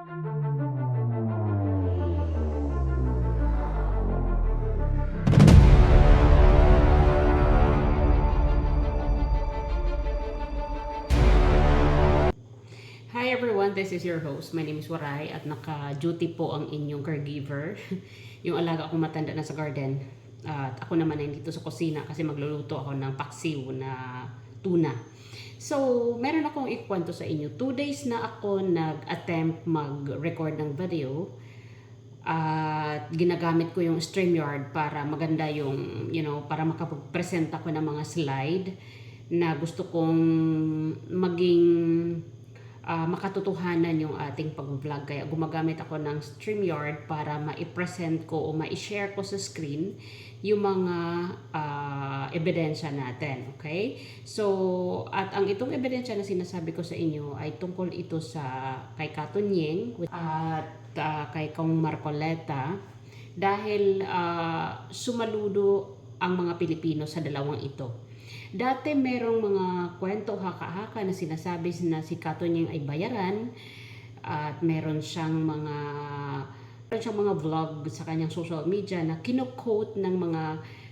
Hi everyone, this is your host. My name is Waray at naka-duty po ang inyong caregiver. yung alaga ko matanda na sa garden. At ako naman ay dito sa kusina kasi magluluto ako ng paksiw na tuna. So, meron akong ikwento sa inyo. Two days na ako nag-attempt mag-record ng video at ginagamit ko yung StreamYard para maganda yung, you know, para makapag-present ako ng mga slide na gusto kong maging ah, makatotohanan yung ating pag-vlog. Kaya gumagamit ako ng StreamYard para ma-present ko o ma-share ko sa screen yung mga ah, ebidensya natin. Okay? So, at ang itong ebidensya na sinasabi ko sa inyo ay tungkol ito sa kay Katunyeng at ah, kay Kong Marcoleta dahil ah, sumaludo ang mga Pilipino sa dalawang ito. Dati merong mga kwento haka-haka na sinasabi na si Katunyeng ay bayaran at meron siyang mga meron siyang mga vlog sa kanyang social media na kino-quote ng mga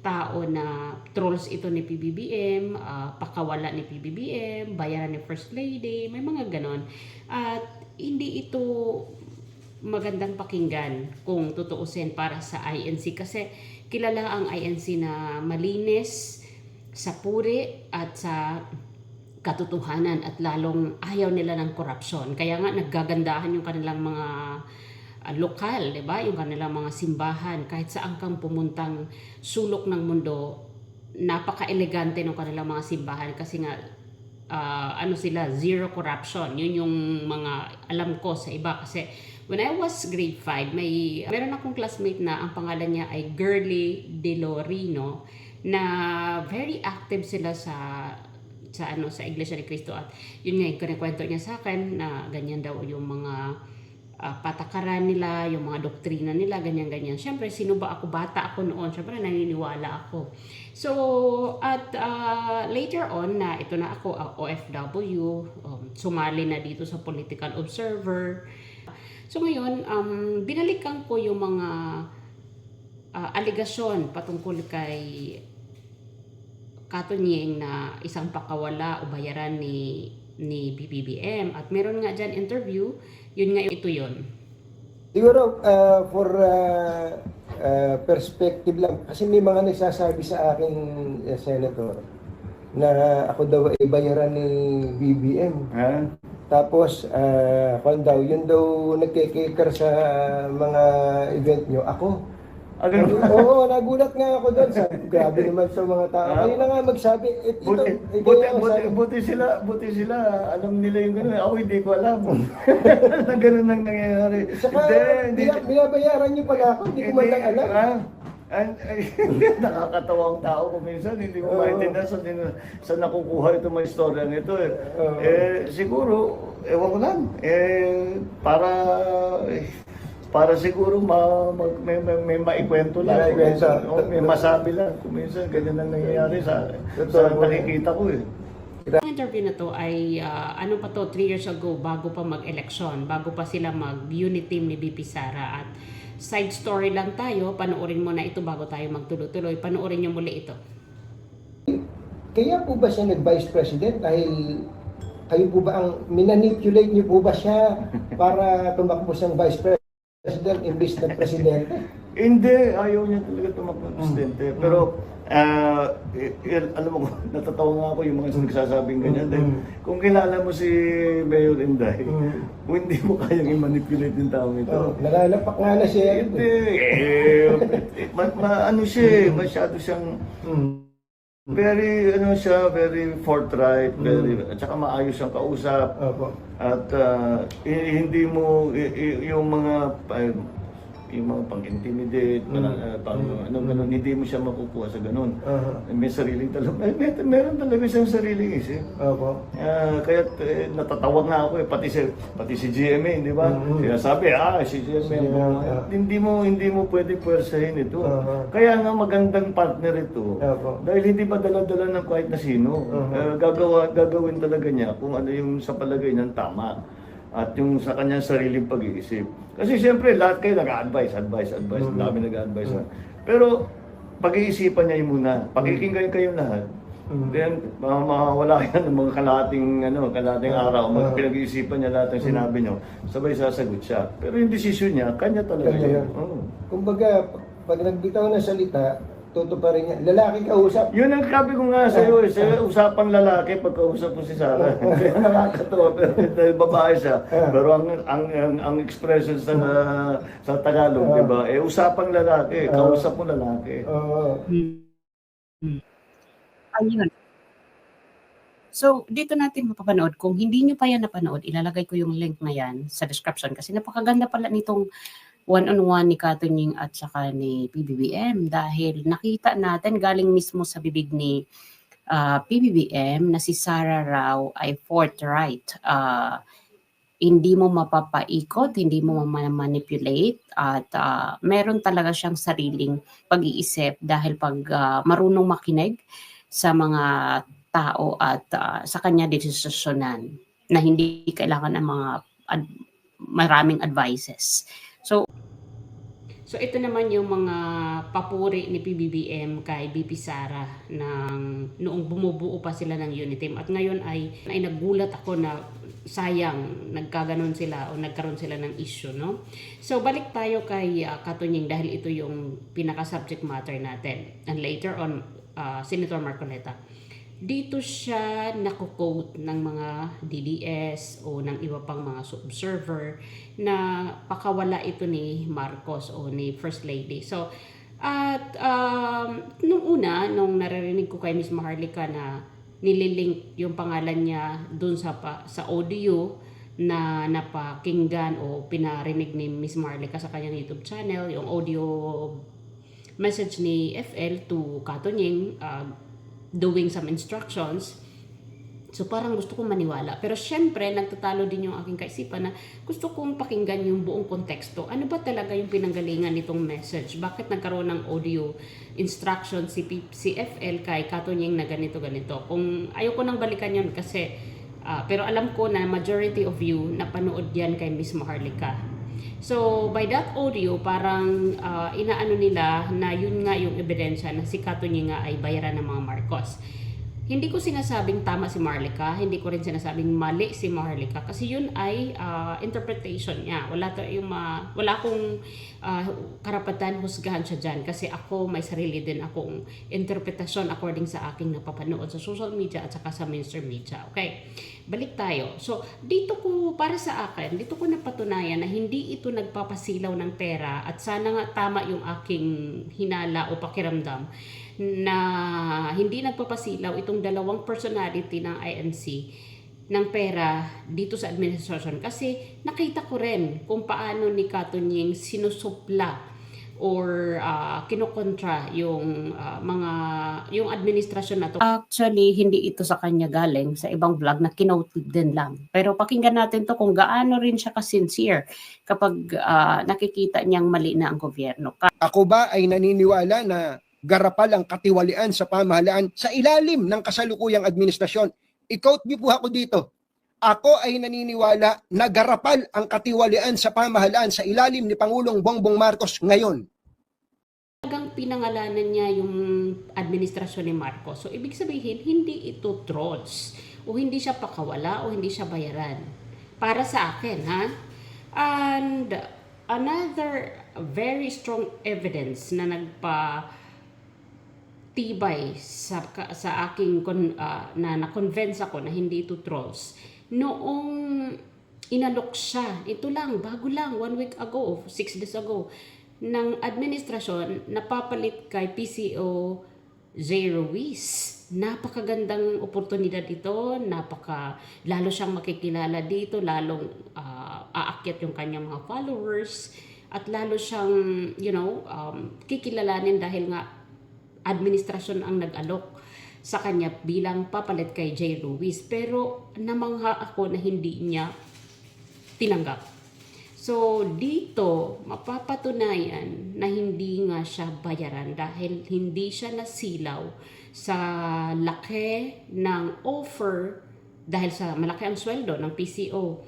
tao na trolls ito ni PBBM, ah, pakawala ni PBBM, bayaran ni First Lady, may mga ganon. At hindi ito magandang pakinggan kung tutuusin para sa INC kasi kilala ang INC na malinis sa puri at sa katotohanan at lalong ayaw nila ng korupsyon. Kaya nga naggagandahan yung kanilang mga ah, lokal, 'di ba? Yung kanilang mga simbahan kahit saan kang pumuntang sulok ng mundo, napaka-elegante ng kanilang mga simbahan kasi nga ah, ano sila, zero corruption. Yun yung mga alam ko sa iba kasi when I was grade 5, may meron akong classmate na ang pangalan niya ay Girly De Lorino na very active sila sa sa ano sa Iglesia ni Cristo at yun nga kinikwento niya sa akin na ganyan daw yung mga ah, patakaran nila, yung mga doktrina nila, ganyan-ganyan. Siyempre, sino ba ako? Bata ako noon. Siyempre, naniniwala ako. So, at ah, later on na ito na ako, ah, OFW, um, sumali na dito sa Political Observer. So, ngayon, um, binalikan ko yung mga ah, aligasyon patungkol kay Katunyeng na isang pakawala o bayaran ni ni BBBM at meron nga dyan interview yun nga ito yun Siguro, uh, for uh, uh, perspective lang, kasi may mga nagsasabi sa akin, uh, Senator, na ako daw ay bayaran ni BBM. Ha? Tapos, uh, kung daw, yun daw nagkikaker sa mga event nyo, ako. Ba? Oo, nagulat nga ako doon. Sabi, grabe naman sa mga tao. Ah. Kanina nga magsabi, eh, ito, Buti, eh, buti, nga buti, buti sila, buti sila, alam nila yung gano'n. Ako hindi ko alam. na gano'n ang nangyayari. Saka, hindi, hindi. bina- binabayaran nyo pala ako, hindi ko man lang alam. ah. And, ay, nakakatawa ang tao kung minsan, hindi Oo. maintindihan sa, sa nakukuha itong mga istoryang ito. Eh. Eh, siguro, ewan ko lang, eh, para, eh, para siguro ma, mag, may, may, may maikwento lang. May maikwento. O, may masabi lang. Kung minsan, ganyan ang nangyayari sa, sa nakikita ko eh. Ang interview na to ay ah, ano pa to 3 years ago bago pa mag-election, bago pa sila mag-unit team ni BP Sara at side story lang tayo, panoorin mo na ito bago tayo magtuloy-tuloy. Panoorin niyo muli ito. Kaya po ba siya nag-vice president dahil kayo po ba ang minanipulate niyo po ba siya para tumakbo siyang vice president imbis na presidente? Hindi, ayaw niya talaga tumakbo ng presidente. Pero, ah, eh, eh, alam mo, natatawa nga ako yung mga nagsasabing ganyan. Dahil Mm. kung kilala mo si Mayor Inday, Mm. kung hindi mo kayang i-manipulate yung taong ito. Oh, nalalapak nga na siya. Hindi, eh, ma, ma- ano siya, eh, masyado siyang Mm. Very, ano siya, very forthright, very, Mm. at saka maayos siyang kausap. Opo. At ah, i- hindi mo i- i- yung mga ah, yung mga pang-intimidate, Mm. parang, ah, pang Mm. ano ganun, hindi mo siya makukuha sa ganun. Aha. May sariling talaga, may, may, meron talaga siyang sariling isip. Opo. Ah, kaya eh, natatawa nga ako eh, pati si, pati si GMA, di ba? Mm. Kaya sabi, ah, si GMA, Si GMA, ah, yeah. hindi mo hindi mo pwede pwersahin ito. Aha. Kaya nga magandang partner ito. Opo. Dahil hindi pa dala-dala ng kahit na sino. Aha. Eh, gagawa, gagawin talaga niya kung ano yung sa palagay niyang tama. At yung sa kanyang sariling pag-iisip. Kasi siyempre, lahat kayo nag-advise, advice, advice, ang dami nag-advise. na. Pero, pag-iisipan niya muna. Pakikinggan kayo lahat. Then, ma- mawawala yan ng mga kalating, ano, kalating araw. Mag pinag-iisipan niya lahat ng sinabi niyo. Sabay sasagot siya. Pero yung desisyon niya, kanya talaga Kanya yun. yan. Oo. Kumbaga, pag nagbitaw ng salita, tutuparin niya. Lalaki kausap. Yun ang sabi ko nga sa iyo, sa usapang lalaki pagkausap ko si Sarah. Kaya nakakatawa pero dahil babae siya. Pero ang ang ang, ang expression sa sa Tagalog, 'di ba? Eh usapang lalaki, kausap mo lalaki. Oo. Ayun. So, dito natin mapapanood. Kung hindi nyo pa yan napanood, ilalagay ko yung link na yan sa description kasi napakaganda pala nitong one-on-one ni Katunying at saka ni PBBM dahil nakita natin galing mismo sa bibig ni ah, PBBM na si Sarah Rao ay forthright. Ah, hindi mo mapapaikot, hindi mo manipulate at ah, meron talaga siyang sariling pag-iisip dahil pag ah, marunong makinig sa mga tao at ah, sa kanya desisyonan na hindi kailangan ng mga ad- maraming advices. So So ito naman yung mga papuri ni PBBM kay BP Sara ng noong bumubuo pa sila ng Uniteam at ngayon ay, ay nagulat ako na sayang nagkaganon sila o nagkaroon sila ng issue no. So balik tayo kay uh, Katunying dahil ito yung pinaka subject matter natin. And later on uh, Senator Marcoleta dito siya nakukote ng mga DDS o ng iba pang mga observer na pakawala ito ni Marcos o ni First Lady. So, at um, nung una, nung naririnig ko kay Miss Maharlika na nililink yung pangalan niya dun sa, pa, sa audio na napakinggan o pinarinig ni Miss Maharlika sa kanyang YouTube channel, yung audio message ni FL to Katunying, uh, doing some instructions. So parang gusto kong maniwala. Pero syempre, nagtatalo din yung aking kaisipan na gusto kong pakinggan yung buong konteksto. Ano ba talaga yung pinanggalingan nitong message? Bakit nagkaroon ng audio instruction si, P- si FL kay Katunying na ganito, ganito? Kung ayoko nang balikan yun kasi, ah, pero alam ko na majority of you napanood yan kay Miss Maharlika. So, by that audio, parang ah, inaano nila na yun nga yung ebidensya na si Katunying nga ay bayaran ng mga Marcos. Hindi ko sinasabing tama si Marlica, hindi ko rin sinasabing mali si Marlica kasi yun ay ah, interpretation niya. Wala to yung ma, wala akong ah, karapatan husgahan siya diyan kasi ako may sarili din akong interpretasyon according sa aking napapanood sa social media at saka sa mainstream media. Okay. Balik tayo. So, dito ko para sa akin, dito ko napatunayan na hindi ito nagpapasilaw ng pera at sana nga tama yung aking hinala o pakiramdam na hindi nagpapasilaw itong dalawang personality ng INC ng pera dito sa administration kasi nakita ko rin kung paano ni Katunying sinusupla or uh, kinokontra yung ah, mga yung administrasyon na to. Actually, hindi ito sa kanya galing sa ibang vlog na kinoted din lang. Pero pakinggan natin to kung gaano rin siya ka-sincere kapag ah, nakikita niyang mali na ang gobyerno. Ako ba ay naniniwala na garapal ang katiwalian sa pamahalaan sa ilalim ng kasalukuyang administrasyon? I-quote niyo po ako dito. Ako ay naniniwala na garapal ang katiwalian sa pamahalaan sa ilalim ni Pangulong Bongbong Marcos ngayon. Talagang pinangalanan niya yung administrasyon ni Marcos. So, ibig sabihin, hindi ito trolls o hindi siya pakawala o hindi siya bayaran. Para sa akin, ha? And another very strong evidence na nagpa tibay sa sa aking kon, ah, na na-convince ako na hindi ito trolls. Noong inalok siya, ito lang, bago lang, one week ago, six days ago, ng administrasyon napapalit kay PCO Zay Ruiz. Napakagandang oportunidad ito, napaka lalo siyang makikilala dito, lalong ah, aakyat yung kanyang mga followers at lalo siyang you know um, kikilalanin dahil nga administrasyon ang nag-alok sa kanya bilang papalit kay Jay Ruiz. Pero namangha ako na hindi niya tinanggap. So, dito, mapapatunayan na hindi nga siya bayaran dahil hindi siya nasilaw sa laki ng offer dahil sa malaki ang sweldo ng PCO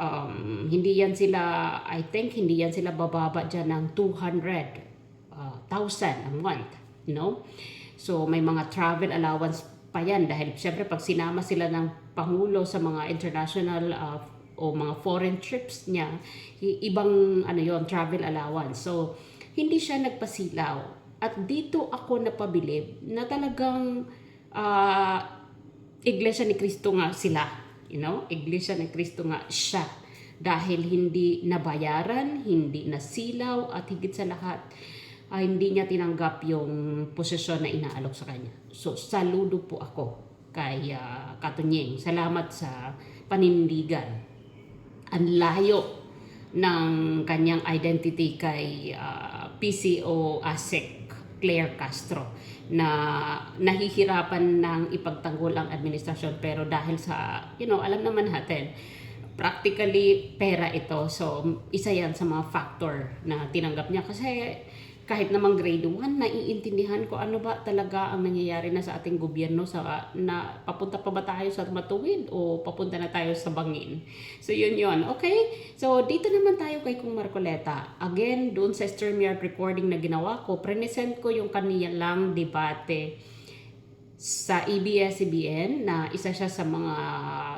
um, hindi yan sila, I think, hindi yan sila bababa dyan ng 200,000 a month, you? So, may mga travel allowance pa yan dahil syempre pag sinama sila ng Pangulo sa mga international uh, o mga foreign trips niya, ibang ano yon travel allowance. So, hindi siya nagpasilaw. At dito ako napabilib na talagang ah, Iglesia ni Cristo nga sila. You know? Iglesia ni Cristo nga siya. Dahil hindi nabayaran, hindi nasilaw, at higit sa lahat, ah, hindi niya tinanggap yung posisyon na inaalok sa kanya. So, saludo po ako kay uh, Katunyeng. Salamat sa panindigan. Ang layo ng kanyang identity kay ah, PCO ASEC Claire Castro na nahihirapan ng ipagtanggol ang administrasyon pero dahil sa, you know, alam naman natin, practically pera ito. So, isa yan sa mga factor na tinanggap niya kasi kahit namang grade 1, naiintindihan ko ano ba talaga ang nangyayari na sa ating gobyerno sa na papunta pa ba tayo sa matuwid o papunta na tayo sa bangin. So yun yun. Okay? So dito naman tayo kay Kung Marcoleta. Again, doon sa StreamYard recording na ginawa ko, present ko yung kanilang debate sa ABS-CBN na isa siya sa mga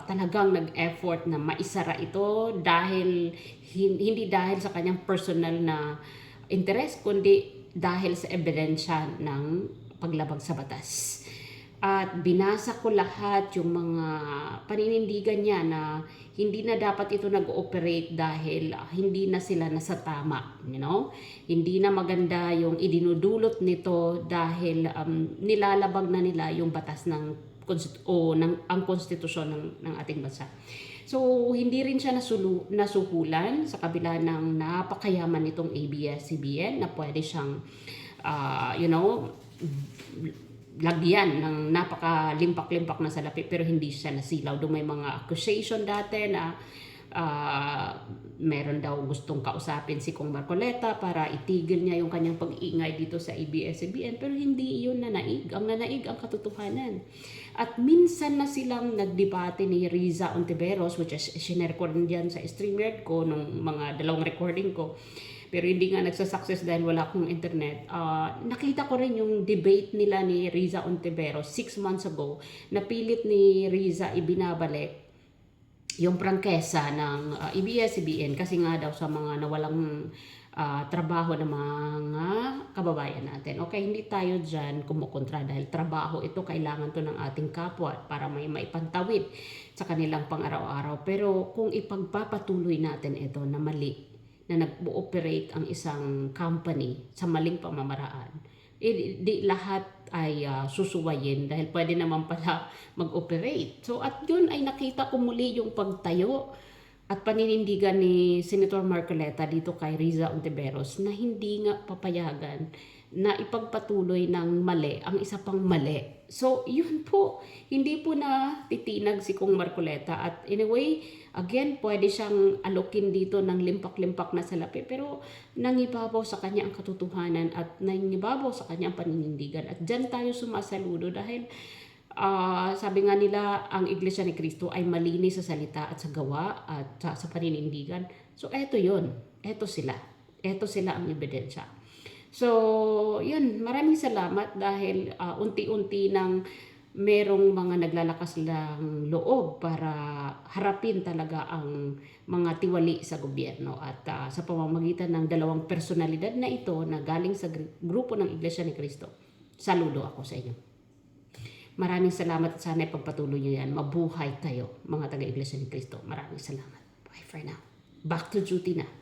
talagang nag-effort na maisara ito dahil hin- hindi dahil sa kanyang personal na interest kundi dahil sa ebidensya ng paglabag sa batas. At binasa ko lahat yung mga paninindigan niya na hindi na dapat ito nag-ooperate dahil ah, hindi na sila nasa tama, you know? Hindi na maganda yung idinudulot nito dahil um, nilalabag na nila yung batas ng o ng ang konstitusyon ng, ng ating bansa. So, hindi rin siya nasulu, nasuhulan sa kabila ng napakayaman nitong ABS-CBN na pwede siyang, ah, you know, lagyan ng napakalimpak-limpak na salapi pero hindi siya nasilaw. Doon may mga accusation dati na ah, meron daw gustong kausapin si Kong Marcoleta para itigil niya yung kanyang pag-iingay dito sa ABS-CBN pero hindi yun nanaig. Ang nanaig ang katotohanan. At minsan na silang nagdebate ni Riza Ontiveros which is shinare ko rin dyan sa StreamYard ko nung mga dalawang recording ko pero hindi nga nagsasucess dahil wala akong internet. Ah, nakita ko rin yung debate nila ni Riza Ontiveros six months ago. Napilit ni Riza ibinabalik yung prangkesa ng uh, ABS-CBN kasi nga daw sa mga nawalang ah, trabaho ng mga kababayan natin. Okay, hindi tayo dyan kumukontra dahil trabaho ito, kailangan to ng ating kapwa para may maipantawid sa kanilang pang-araw-araw. Pero kung ipagpapatuloy natin ito na mali, na nag-ooperate ang isang company sa maling pamamaraan, eh, di lahat ay ah, susuwayin dahil pwede naman pala mag-operate. So at yun ay nakita ko muli yung pagtayo at paninindigan ni Senator Marcoleta dito kay Riza Ontiveros na hindi nga papayagan na ipagpatuloy ng mali ang isa pang mali. So, yun po, hindi po na titinag si Kong Marcoleta at anyway, again, pwede siyang alokin dito ng limpak-limpak na salapi pero nangibabaw sa kanya ang katotohanan at nangibabaw sa kanya ang paninindigan at dyan tayo sumasaludo dahil Ah, sabi nga nila, ang Iglesia ni Cristo ay malinis sa salita at sa gawa at sa, sa paninindigan. So, eto yon Eto sila. Eto sila ang ebidensya. So, yun. Maraming salamat dahil ah, unti-unti nang merong mga naglalakas lang loob para harapin talaga ang mga tiwali sa gobyerno at ah, sa pamamagitan ng dalawang personalidad na ito na galing sa gr- grupo ng Iglesia ni Cristo. Saludo ako sa inyo. Maraming salamat at sana ipagpatuloy nyo yan. Mabuhay kayo, mga taga-Iglesia ni Cristo. Maraming salamat. Bye for now. Back to duty na.